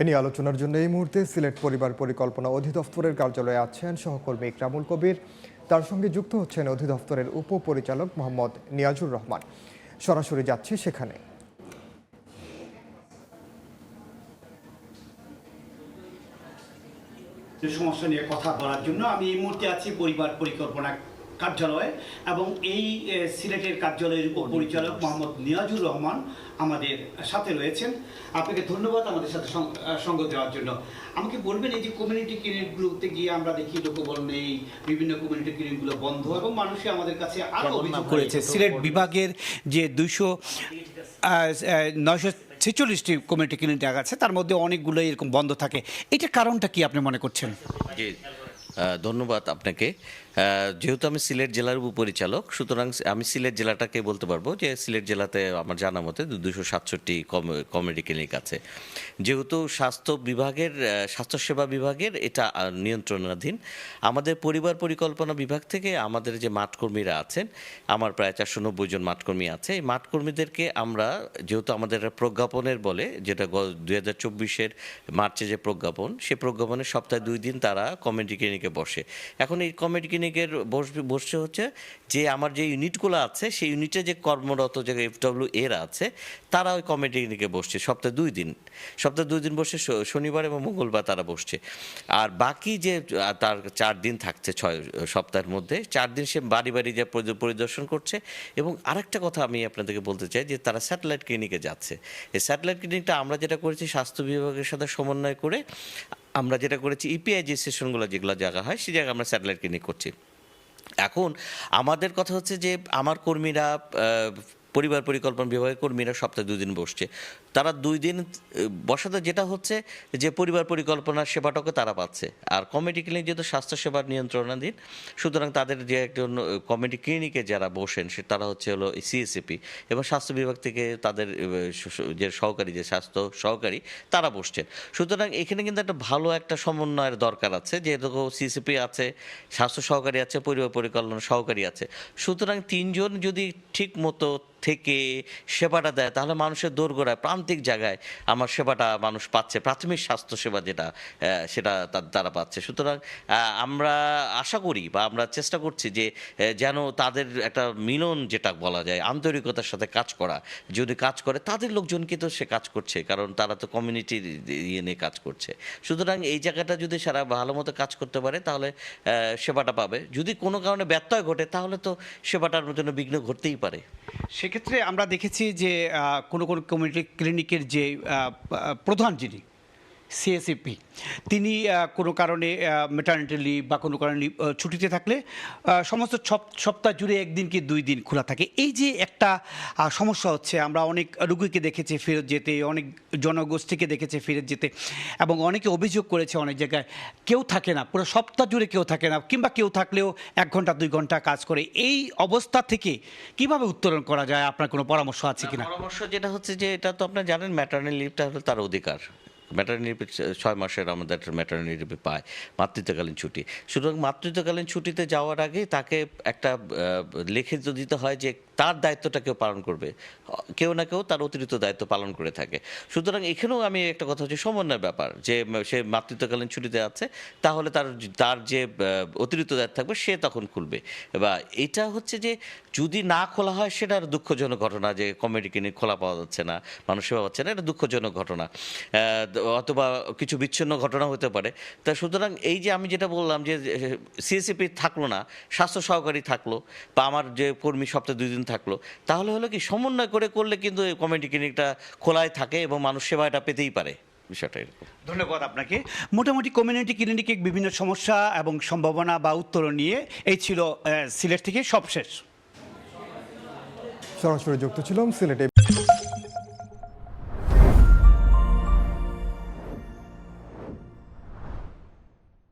এ নিয়ে আলোচনার জন্য এই মুহূর্তে সিলেট পরিবার পরিকল্পনা অধিদপ্তরের কার্যালয়ে আছেন সহকর্মী ইকরামুল কবির। তার সঙ্গে যুক্ত হচ্ছেন অধিদপ্তরের উপপরিচালক মোহাম্মদ নিয়াজুর রহমান। সরাসরি যাচ্ছি সেখানে। সমস্যা নিয়ে কথা বলার জন্য আমি এই মুহূর্তে আছি পরিবার পরিকল্পনা কার্যালয়ে এবং এই সিলেটের কার্যালয়ের উপপরিচালক মোহাম্মদ নিয়াজুর রহমান আমাদের সাথে রয়েছেন। আপনাকে ধন্যবাদ আমাদের সাথে সঙ্গ দেওয়ার জন্য। আমাকে বলবেন এই যে কমিউনিটি ক্লিনিকগুলোতে গিয়ে আমরা দেখি লোকবল নেই বিভিন্ন কমিউনিটি ক্লিনিকগুলো বন্ধ এবং মানুষই আমাদের কাছে আরও অভিযোগ করেছে। সিলেট বিভাগের যে দুইশো নয়শো ছেচল্লিশটি কমিউনিটি ক্লিনিক আছে তার মধ্যে অনেকগুলো এরকম বন্ধ থাকে। এটার কারণটা কি আপনি মনে করছেন? জি ধন্যবাদ আপনাকে। যেহেতু আমি সিলেট জেলার উপপরিচালক, সুতরাং আমি সিলেট জেলাটাকে বলতে পারব যে সিলেট জেলাতে আমার জানা মতে দুশো সাতষট্টি কমিউনিটি ক্লিনিক আছে। যেহেতু স্বাস্থ্য বিভাগের স্বাস্থ্যসেবা বিভাগের এটা নিয়ন্ত্রণাধীন, আমাদের পরিবার পরিকল্পনা বিভাগ থেকে আমাদের যে মাঠকর্মীরা আছেন, আমার প্রায় চারশো নব্বই জন মাঠকর্মী আছে। এই মাঠকর্মীদেরকে আমরা, যেহেতু আমাদের প্রজ্ঞাপনের বলে, যেটা দুই হাজার চব্বিশের মার্চে যে প্রজ্ঞাপন সেই প্রজ্ঞাপনের সপ্তাহে দুই দিন তারা কমেডি ক্লিনিকে বসে। এখন এই কমিউনিটি ক্লিনিকের বসছে হচ্ছে যে আমার যে ইউনিটগুলো আছে, সেই ইউনিটে যে কর্মরত যে এফডব্লিউ এর আছে, তারা ওই কমিউনিটি ক্লিনিকে বসছে, সপ্তাহে দুই দিন। সপ্তাহে দুই দিন বসে শনিবার এবং মঙ্গলবার তারা বসছে। আর বাকি যে তার চার দিন থাকছে, ছয়, সপ্তাহের মধ্যে, চার দিন সে বাড়ি বাড়ি যে পরিদর্শন করছে। এবং আরেকটা কথা আমি আপনাদেরকে বলতে চাই যে, তারা স্যাটেলাইট ক্লিনিকে যাচ্ছে। এই স্যাটেলাইট ক্লিনিকটা আমরা যেটা করেছি, স্বাস্থ্য বিভাগের সাথে সমন্বয় করে আমরা যেটা করেছি ইপিআই যে সেশনগুলো যেগুলো জায়গা হয় সেই জায়গায় আমরা স্যাটেলাইট কিনে করছি। এখন আমাদের কথা হচ্ছে যে, আমার কর্মীরা পরিবার পরিকল্পনা বিভাগের কর্মীরা সপ্তাহে দুদিন বসছে। তারা দুই দিন বসাতে যেটা হচ্ছে যে পরিবার পরিকল্পনার সেবাটাকে তারা পাচ্ছে। আর কমিটি ক্লিনিক যেহেতু স্বাস্থ্যসেবার নিয়ন্ত্রণাধীন, সুতরাং তাদের যে একজন কমিটি ক্লিনিকে যারা বসেন, সে তারা হচ্ছে হলো সিএসিপি এবং স্বাস্থ্য বিভাগ থেকে তাদের যে সহকারী, যে স্বাস্থ্য সহকারী, তারা বসছেন। সুতরাং এখানে কিন্তু একটা ভালো একটা সমন্বয়ের দরকার আছে, যেহেতু সিসিপি আছে, স্বাস্থ্য সহকারী আছে, পরিবার পরিকল্পনা সহকারী আছে। সুতরাং তিনজন যদি ঠিক মতো থেকে সেবাটা দেয়, তাহলে মানুষের দোরগোড়ায় প্রান্তিক জায়গায় আমার সেবাটা মানুষ পাচ্ছে, প্রাথমিক স্বাস্থ্য সেবা যেটা সেটা তারা পাচ্ছে। সুতরাং আমরা আশা করি বা আমরা চেষ্টা করছি যে যেন তাদের একটা মিলন যেটা বলা যায়, আন্তরিকতার সাথে কাজ করা। যদি কাজ করে, তাদের লোকজনকে তো সে কাজ করছে, কারণ তারা তো কমিউনিটির ইয়ে নিয়ে কাজ করছে। সুতরাং এই জায়গাটা যদি সারা ভালো মতো কাজ করতে পারে, তাহলে সেবাটা পাবে। যদি কোনো কারণে ব্যত্যয় ঘটে, তাহলে তো সেবাটার জন্য বিঘ্ন ঘটতেই পারে। সেক্ষেত্রে আমরা দেখেছি যে কোনো কোনো কমিউনিটি ক্লিনিকের যে প্রধান যিনি সিএসিপি তিনি কোনো কারণে মেটার্নিটি লিভ বা কোনো কারণে ছুটিতে থাকলে সমস্ত সপ্তাহ জুড়ে একদিন কি দুই দিন খোলা থাকে। এই যে একটা সমস্যা হচ্ছে, আমরা অনেক রুগীকে দেখেছি ফেরত যেতে, অনেক জনগোষ্ঠীকে দেখেছে ফেরত যেতে, এবং অনেকে অভিযোগ করেছে অনেক জায়গায়, কেউ থাকে না, পুরো সপ্তাহ জুড়ে কেউ থাকে না, কিংবা কেউ থাকলেও এক ঘণ্টা, দুই ঘণ্টা কাজ করে। এই অবস্থা থেকে কীভাবে উত্তরণ করা যায়? আপনার কোনো পরামর্শ আছে কিনা? পরামর্শ যেটা হচ্ছে যে, এটা তো আপনার জানেন ম্যাটার্নাল লিভটা হলো তার অধিকার। ম্যাটার্নিটি ছয় মাসের আমাদের ম্যাটারনিটি পায়, মাতৃত্বকালীন ছুটি। সুতরাং মাতৃত্বকালীন ছুটিতে যাওয়ার আগে তাকে একটা লিখিত দিতে হয় যে তার দায়িত্বটা কেউ পালন করবে। কেউ না কেউ তার অতিরিক্ত দায়িত্ব পালন করে থাকে। সুতরাং এখানেও আমি একটা কথা হচ্ছে সমন্বয়ের ব্যাপার। যে, সে মাতৃত্বকালীন ছুটিতে আছে, তাহলে তার তার যে অতিরিক্ত দায়িত্ব থাকবে, সে তখন খুলবে। বা এটা হচ্ছে যে, যদি না খোলা হয়, সেটা আর দুঃখজনক ঘটনা যে কমেডি কিনে খোলা পাওয়া যাচ্ছে না, মানুষ সেবা পাচ্ছে না, এটা দুঃখজনক ঘটনা। অথবা কিছু বিচ্ছিন্ন ঘটনা হতে পারে। তা সুতরাং এই যে, আমি যেটা বললাম যে সিএসিপি থাকল না, স্বাস্থ্য সহকারী থাকল, বা আমার যে কর্মী সপ্তাহে দুই দিন থাকল। তাহলে হলো কি সমন্বয় করে করলে কিন্তু এই কমেডি ক্লিনিকটা খোলায় থাকে এবং মানুষ সেবা এটা পেতেই পারে। বিষয়টা এরকম। ধন্যবাদ আপনাকে। মোটামুটি কমিউনিটি ক্লিনিকে বিভিন্ন সমস্যা এবং সম্ভাবনা বা উত্তর নিয়ে এই ছিল সিলেট থেকে সবশেষ। সরাসরি যুক্ত ছিলাম সিলেটে।